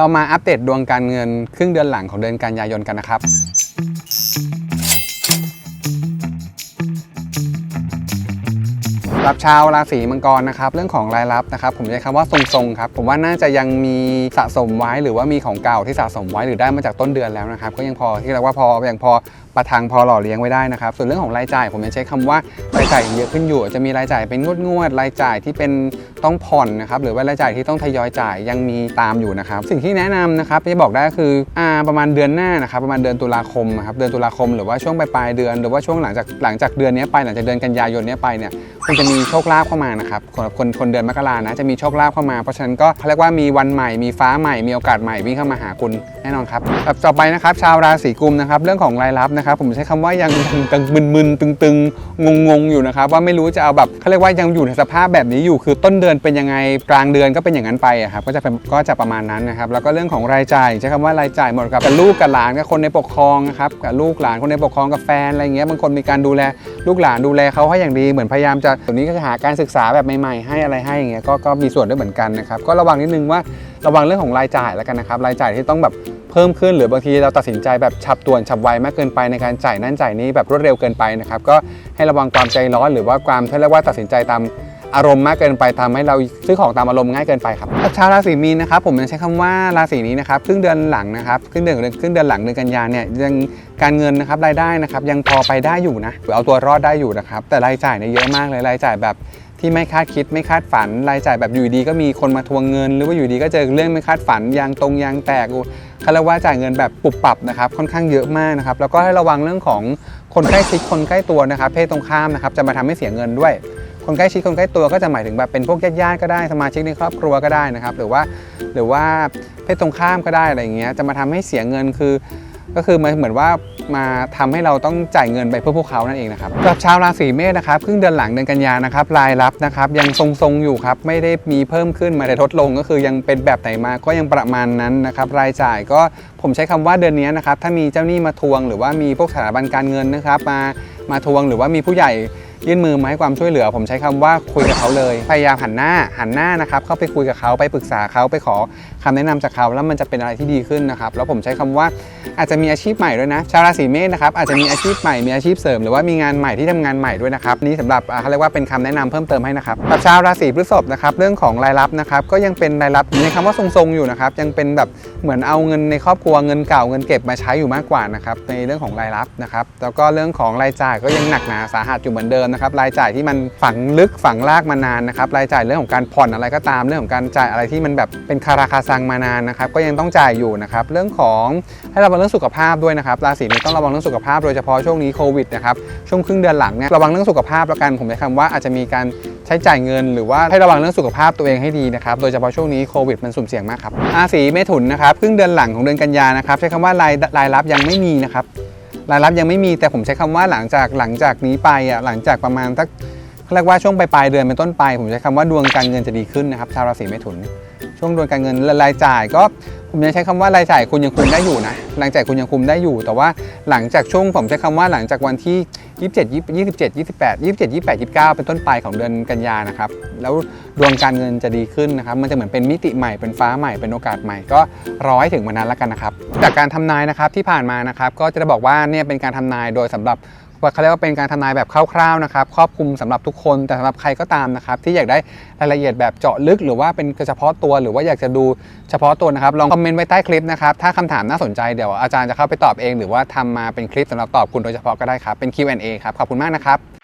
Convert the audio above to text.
เรามาอัปเดตดวงการเงินครึ่งเดือนหลังของเดือนกันยายนกันนะครับ รับชาวราศีมังกรนะครับ เรื่องของรายรับนะครับ ผมใช้คำว่าทรงๆครับ ผมว่าน่าจะยังมีสะสมไว้หรือว่ามีของเก่าที่สะสมไว้หรือได้มาจากต้นเดือนแล้วนะครับ ก็ยังพอที่เรียกว่าพอยังพอประทังพอหล่อเลี้ยงไว้ได้นะครับ ส่วนเรื่องของรายจ่าย ผมยังใช้คำว่ารายจ่ายเยอะขึ้นอยู่ จะมีรายจ่ายเป็นงวดงวดๆรายจ่ายที่เป็นต้องผ่อนนะครับหรือว่ารายจ่ายที่ต้องทยอยจ่ายยังมีตามอยู่นะครับสิ่งที่แนะนำนะครับที่บอกได้ก็คืออ่าประมาณเดือนหน้านะครับประมาณเดือนตุลาคมนะครับเดือนตุลาคม หรือว่าช่วงปลายเดือน หรือว่าช่วงหลังจากหลังจากเดือนนี้ไปหลังจากเดือนกันยายนนี้ไปเนี่ยคุณจะมีโชคลาภเข้ามานะครับสำหรับคนคนเดือนมกรานะจะมีโชคลาภเข้ามา เพราะฉะนั้นก็เขาเรียกว่ามีวันใหม่มีฟ้าใหม่มีโอกาสใหม่วิ่งเข้ามาหาคุณแน่นอนครับแบบต่อไปนะครับชาวราศีกุมนะครับเรื่องของรายรับนะครับผมใช้คำว่ายังยังยังมึนๆตึงๆงงๆอยู่นะครับว่าไม่รู้จะเอาแบบเขาเรียกว่ายังอยู่ในสภาพแบบนี้อยู่คือต้นเดือนเป็นยังไงกลางเดือนก็เป็นอย่างนั้นไปครับก็จะเป็นก็จะประมาณนั้นนะครับแล้วก็เรื่องของรายจ่ายใช้คำว่ารายจ่ายหมดกับลูกกับหลานกับคนในปกครองครับกับลูกหลานคนในปกครองกับแฟนอะไรเงี้ยบางคนมีการดูแลลูกหลานดูแลเขาให้อย่างดีเหมือนพยายามจะตัวนี้ก็จะหาการศึกษาแบบใหม่ๆให้อะไรให้อย่างเงี้ยก็ก็มีส่วนด้วยเหมือนกันนะครับก็ระวังนิดนึงว่าระวังเรื่องของรายจ่ายแล้วกันนะครับรายจ่ายที่ต้องแบบเพิ่มขึ้นหรือบางทีเราตัดสินใจแบบฉับต่วนฉับไวมากเกินไปในการจ่ายนั่นจ่ายนี้แบบรวดเร็วเกินไปนะครับก็ให้ระวังความใจร้อนหรือว่าความที่เรียกว่าตัดสินใจตาม อารมณ์มากเกินไปทำให้เราซื้อของตามอารมณ์ง่ายเกินไปครับชาวราศีมีนนะครับผมยังใช้คำว่าราศีนี้นะครับครึ่งเดือนหลังนะครับครึ่งเดือนครึ่งเดือนหลังเดือนกันยาเนี่ยยังการเงินนะครับรายได้นะครับยังพอไปได้อยู่นะเอาตัวรอดได้อยู่นะครับแต่รายจ่ายเนี่ยเยอะมากเลยรายจ่ายแบบที่ไม่คาดคิดไม่คาดฝันรายจ่ายแบบอยู่ดีก็มีคนมาทวงเงิน หรือว่าอยู่ดีก็เจอเรื่องไม่คาดฝันยางตรงยางแตกเขาเรียกว่าจ่ายเงินแบบปุบปับนะครับค่อนข้างเยอะมากนะครับแล้วก็ให้ระวังเรื่องของคนใกล้ชิดคนใกล้ตัวนะครับเพศตรงข้ามนะครับจะมาทำให้เสียเงินด้วย คนใกล้ชิดคนใกล้ตัวก็จะหมายถึงแบบเป็นพวกญาติๆก็ได้สมาชิกในครอบครัวก็ได้นะครับ หรือว่าหรือว่าเพศตรงข้ามก็ได้อะไรอย่างเงี้ยจะมาทำให้เสียเงินคือ ก็คือมันเหมือนว่ามาทำให้เราต้องจ่ายเงินไปเพื่อพวกเขานั่นเองนะครับสำหรับชาวราศีเมษนะครับครึ่งเดือนหลังเดือนกันยานะครับรายรับนะครับยังทรงๆอยู่ครับไม่ได้มีเพิ่มขึ้นมาได้ลดลงก็คือยังเป็นแบบไหนมาก็ยังประมาณนั้นนะครับรายจ่ายก็ผมใช้คำว่าเดือนนี้นะครับถ้ามีเจ้าหนี้มาทวง หรือว่ามีพวกสถาบันการเงินนะครับมามาทวงหรือว่ามีผู้ใหญ่ ยื่นมือมาให้ความช่วยเหลือ ผมใช้คำว่าคุยกับเขาเลย พยายามหันหน้าหันหน้านะครับเข้าไปคุยกับเขาไปปรึกษาเขาไปขอคำแนะนำจากเขาแล้วมันจะเป็นอะไรที่ดีขึ้นนะครับแล้วผมใช้คำว่าอาจจะมีอาชีพใหม่ด้วยนะ ชาวราศีเมษนะครับอาจจะมีอาชีพใหม่มีอาชีพเสริมหรือว่ามีงานใหม่ที่ทำงานใหม่ด้วยนะครับนี่สำหรับเขาเรียกว่าเป็นคำแนะนำเพิ่มเติมให้นะครับกับชาวราศีพฤษภนะครับเรื่องของรายรับนะครับก็ยังเป็นรายรับในคำว่าทรงๆอยู่นะครับยังเป็นแบบเหมือนเอาเงินในครอบครัวเงินเก่าเงินเก็บมาใช้อยู่มากกว่านะครับในเรื่องของรายรับนะครับแล้วก็เรื่องของรายจ่ายก็ยังหนักหนาสาหัสอยู่เหมือนเดิมนะครับรายจ่ายที่มันฝังลึกฝังลากมานานนะครับรายจ่ายเรื่องของการผ่อนอะไรก็ตามเรื่องของการจ่ายอะไรที่มันแบบเป็นคาราคาซังมานานนะครับก็ยังต้องจ่ายอยู่นะครับเรื่องของให้ระวังเรื่องสุขภาพด้วยนะครับราศีนี้ต้องระวังเรื่องสุขภาพโดยเฉพาะช่วงนี้โควิดนะครับช่วงครึ่งเดือนหลังเนี่ยระวังเรื่องสุขภาพแล้วกันผมใช้คำว่าอาจจะมีการใช้จ่ายเงิน หรือว่าให้ระวังเรื่องสุขภาพตัวเองให้ดีนะครับโดยเฉพาะช่วงนี้โควิดมันสุ่มเสี่ยงมากครับราศีเมถุนนะครับครึ่งเดือนหลังของเดือนกันยานะครับใช้คำว่ารายรายรับยังไม่มีนะครับ รายรับยังไม่มีแต่ผมใช้คำว่าหลังจากหลังจากนี้ไปอะหลังจากประมาณสักเรียกว่าช่วงปลายๆเดือนเป็นต้นไป ผมใช้คำว่าดวงการเงินจะดีขึ้นนะครับชาวราศีเมถุน ช่วงดวงการเงินรายจ่ายก็ ผมยังใช้คำว่ารายจ่ายคุณยังคุมได้อยู่นะรายจ่ายคุณยังคุมได้อยู่ แต่ว่าหลังจากช่วงผมใช้คำว่าหลังจากวันที่ 27 27 28 27 28 29 เป็นต้นไปของเดือนกันยานะครับ แล้วดวงการเงินจะดีขึ้นนะครับ มันจะเหมือนเป็นมิติใหม่เป็นฟ้าใหม่เป็นโอกาสใหม่ก็รอให้ถึงวันนั้นแล้วกันนะครับ จากการทำนายนะครับที่ผ่านมานะครับ ก็จะได้บอกว่าเนี่ยเป็นการทำนายโดยสำหรับ เขาเรียกว่าเป็นการทนายแบบคร่าวๆนะครับครอบคลุมสำหรับทุกคนแต่สำหรับใครก็ตามนะครับที่อยากได้รายละเอียดแบบเจาะลึก หรือว่าเป็นเฉพาะตัว หรือว่าอยากจะดูเฉพาะตัวนะครับลองคอมเมนต์ไว้ใต้คลิปนะครับถ้าคำถามน่าสนใจเดี๋ยวอาจารย์จะเข้าไปตอบเอง หรือว่าทำมาเป็นคลิปสำหรับตอบคุณโดยเฉพาะก็ได้ครับเป็น Q&A ครับขอบคุณมากนะครับ